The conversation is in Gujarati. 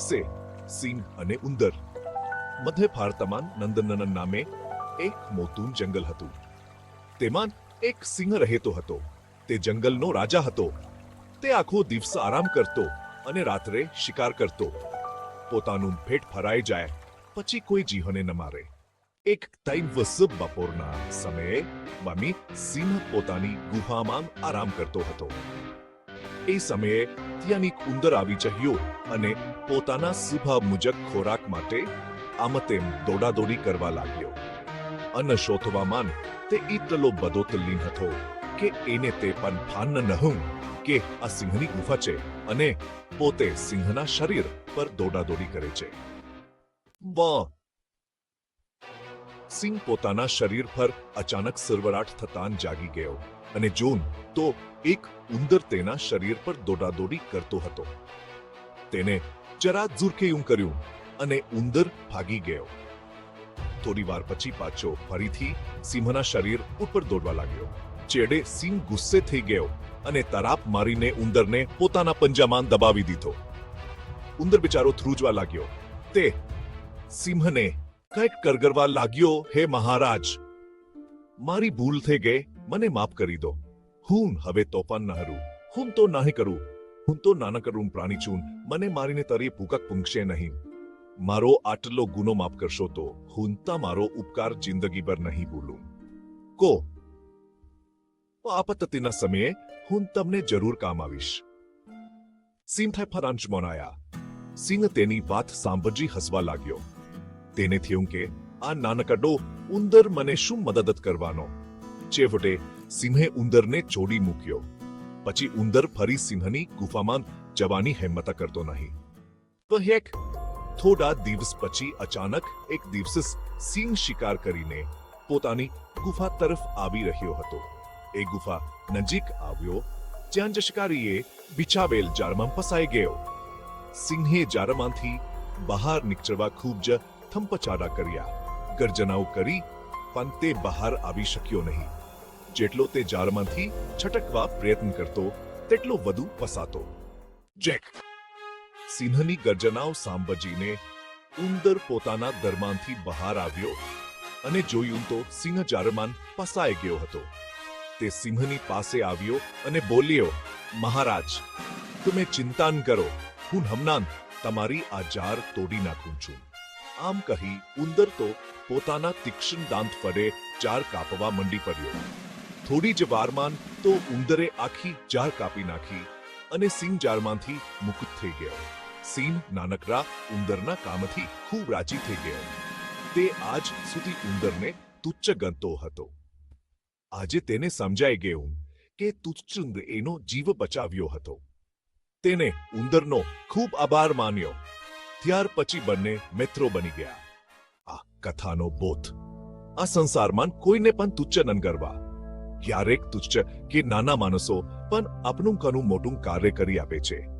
સે સિંહ અને ઉંદર મધ્ય ભારતમાં નંદનનન નામે એક મોટું જંગલ હતું તેમાં એક સિંહ રહેતો હતો તે જંગલનો રાજા હતો તે આખો દિવસ આરામ કરતો અને રાત્રે શિકાર કરતો પોતાનું પેટ ભરાઈ જાય પછી કોઈ જીહને ન મારે એક દિવસ બપોરના સમયે મમી સિંહ પોતાની ગુફામાં આરામ કરતો હતો એ સમયે ત્યાંની ઉંદર આવી ચહ્યો અને પોતાના સ્વભાવ મુજબ ખોરાક માટે આમતેમ દોડાદોડી કરવા લાગ્યો. અન્ન શોધવામાં તે એટલો બધો તલ્લીન હતો કે એને તે પણ ભાન નહું કે આ સિંહની ગુફા છે અને પોતે સિંહના શરીર પર દોડાદોડી કરે છે. વાહ! સિંહ પોતાના શરીર પર અચાનક સરવરાટ થતાં જાગી ગયો અને જોન તો એક ઉંદર તેના શરીર પર દોડાદોડી કરતો હતો. તેને જરા ઝુરખેયું કર્યું અને ઉંદર ભાગી ગયો. થોડી વાર પછી પાછો ફરીથી સિંહના શરીર ઉપર દોડવા લાગ્યો. ચેડે સિંહ ગુસ્સે થઈ ગયો અને તરાપ મારીને ઉંદરને પોતાના પંજામાં દબાવી દીધો. ઉંદર બિચારો થ્રુજવા લાગ્યો. તે સિંહને કંઈક કરગરવા લાગ્યો, હે મહારાજ, મારી ભૂલ થઈ ગઈ, મને માફ કરી દો. હું હવે તોફાન ન હરું. હું તો નહીં કરું. હું તો નાનકડું પ્રાણી છું. મને મારીને તરી ભૂકક પૂંખશે નહીં. મારો આટલો ગુનો માફ કરશો તો હું મારો ઉપકાર જિંદગીભર નહીં ભૂલું. કો. આપત્તિના સમયે હું તમને જરૂર કામ આવીશ. સિંહ થાય ફરાંચ મોનાયા. સિંહ તેની વાત સાંભળી હસવા લાગ્યો. તેને થયું કે આ નાનકડો ઉંદર મને શું મદદ કરવાનો? છેવટે સિંહે ઉંદરને છોડી મૂક્યો. પછી ઉંદર ફરી સિંહની ગુફામાં જવાની હિંમત કરતો નહીં. તો એક થોડા દિવસ પછી અચાનક એક દિવસ સિંહ શિકાર કરીને પોતાની ગુફા તરફ આવી રહ્યો હતો. એ ગુફા નજીક આવ્યો, જ્યાં જ શિકારીએ બિછાવેલ જાળમાં ફસાઈ ગયો. સિંહે જાળમાંથી બહાર નીકળવા ખૂબ જ થંપચાડા કર્યા. ગર્જનાઓ કરી, પણ તે બહાર આવી શક્યો નહીં. જેટલો તે જાળમાંથી છટકવા પ્રયત્ન કરતો, તેટલો વધુ ફસાતો જેક. સિંહની ગર્જનાઓ સાંભળીને ઉંદર પોતાના દરમાંથી બહાર આવ્યો અને જોયું તો સિંહ જારમાન ફસાઈ ગયો હતો. તે સિંહની પાસે આવ્યો અને બોલ્યો, મહારાજ, તમે ચિંતા ન કરો. હું હમણાં તમારી આ જાર તોડી નાખું છું. આમ કહી ઉંદર તો પોતાના તીક્ષ્ણ દાંત ફરે ચાર કાપવા મંડી પડ્યો. થોડી જ વારમાં તો ઉંદરે આખી જાર કાપી નાખી અને સિંહ જાળમાંથી મુક્ત થઈ ગયો. સિંહ નાનકડા ઉંદરના કામથી ખૂબ રાજી થઈ ગયો. તે આજ સુધી ઉંદરને તુચ્છ ગણતો હતો. આજે તેને સમજાઈ ગયું કે તુચ્છ એનો જીવ બચાવ્યો હતો. તેને ઉંદરનો ખૂબ આભાર માન્યો. ત્યાર પછી બંને મિત્રો બની ગયા. આ કથાનો બોધ. આ સંસારમાં કોઈને પણ તુચ્છ ન ક્યારેક તુચ્છ કે નાના માણસો પણ આપણું કનું મોટું કાર્ય કરી આપે છે.